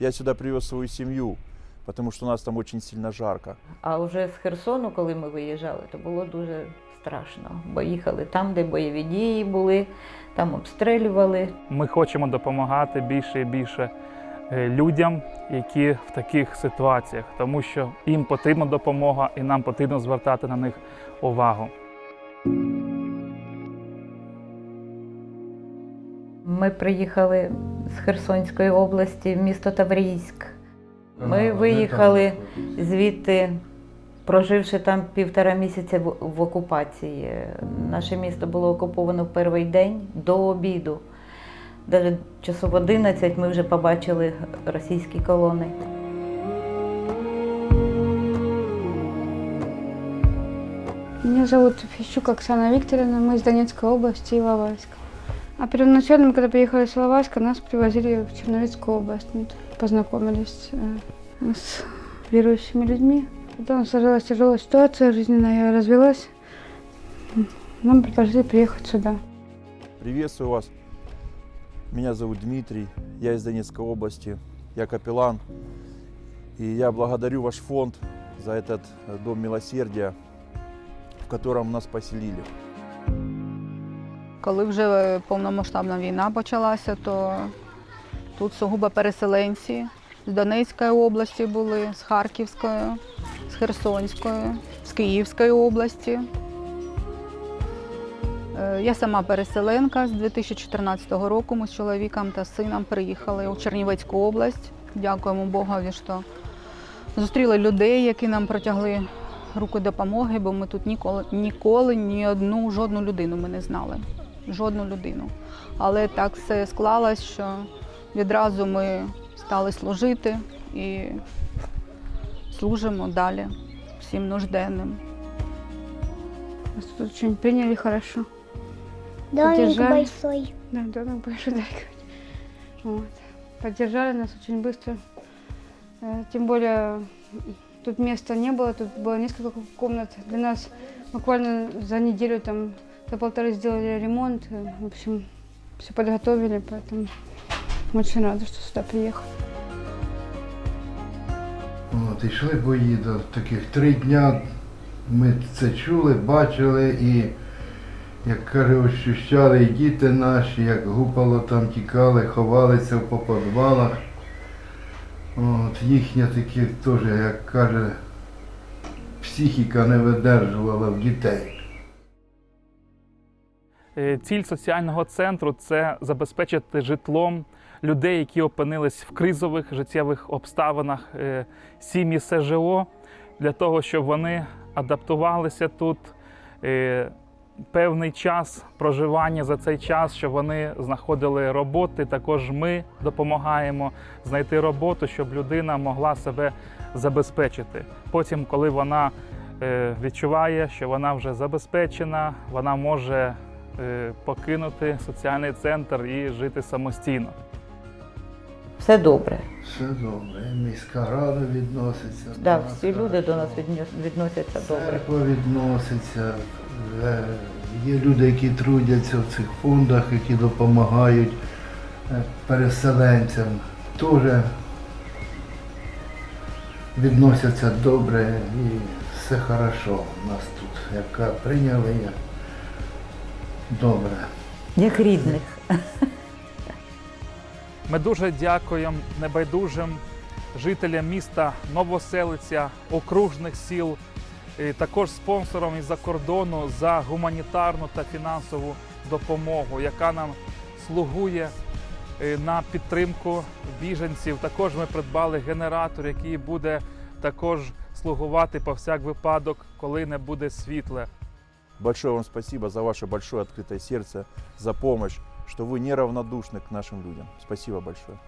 Я сюда привез свою семью, потому что у нас там очень сильно жарко. А вже з Херсону, коли ми виїжджали, то було дуже страшно. Бо їхали там, де бойові дії були, там обстрілювали. Ми хочемо допомагати більше і більше е, людям, які в таких ситуаціях, тому що їм потрібна допомога і нам потрібно звертати на них увагу. Ми приїхали з Херсонської області в місто Таврійськ. Ми виїхали звідти, проживши там півтора місяця в, окупації. Наше місто було окуповано в перший день до обіду. Навіть часов 11 ми вже побачили російські колони. Меня зовут Фищук Оксана Викторовна, мы из Донецкой области, Иловайска. А первоначально, когда приехали с Иловайска, нас привозили в Черновицкую область. Мы познакомились э, с верующими людьми. Потом сложилась тяжелая ситуация жизненная, я развелась. Нам предложили приехать сюда. Приветствую вас. Меня зовут Дмитрий, я из Донецкой области, я капеллан. И я благодарю ваш фонд за этот э, дом милосердия, в котором нас поселили. Коли вже повномасштабна війна почалася, то тут сугубо переселенці з Донецької області були, з Харківської, з Херсонської, з Київської області. Е, Я сама переселенка з 2014 року. Ми з чоловіком та сином приїхали у Чернівецьку область. Дякуємо Богові, що зустріли людей, які нам протягли руку допомоги, бо ми тут ніколи, ніколи ні одну жодну людину ми не знали Жодну людину. Але так все склалось, що відразу ми стали служити і служимо далі всім нужденним. Нас тут очень приняли хорошо. Домик Поддержали. большой. Да, домик большой, да, говорить. Вот. Поддержали нас очень быстро. Э, Тем более м, тут места не было, тут было несколько ко- комнат. Для нас буквально за неделю, там, за полторы сделали ремонт. Э, В общем, все подготовили, поэтому мы очень рады, что сюда приехали. От, йшли бої до таких три дня. Ми це чули, бачили і, як каже, ощущали і діти наші, як гупало там тікали, ховалися по підвалах. От, їхня такі теж, як каже, психіка не видержувала в дітей. Е, Ціль соціального центру це забезпечити житлом людей, які опинились в кризових життєвих обставинах, е, сім'ї СЖО, для того, щоб вони адаптувалися тут е, певний час проживання за цей час, щоб вони знаходили роботи. Також ми допомагаємо знайти роботу, щоб людина могла себе забезпечити. Потім, коли вона відчуває, що вона вже забезпечена, вона може покинути соціальний центр і жити самостійно. Все добре. Все добре. Міська рада відноситься. до Да, всі люди до нас відносяться добре. Церква відноситься. Е, Є люди, які трудяться в цих фондах, які допомагають е, переселенцям. Теж відносяться добре і все хорошо. У нас тут яка прийняли як добре. Як рідних. Ми дуже дякуємо небайдужим жителям міста Новоселиця, окружних сіл, і також спонсорам із-за кордону за гуманітарну та фінансову допомогу, яка нам слугує е, на підтримку біженців. Також ми придбали генератор, який буде також слугувати по всяк випадок, коли не буде світла. Большое вам спасибо за ваше большое открытое сердце, за помощь, что вы неравнодушны к нашим людям. Спасибо большое.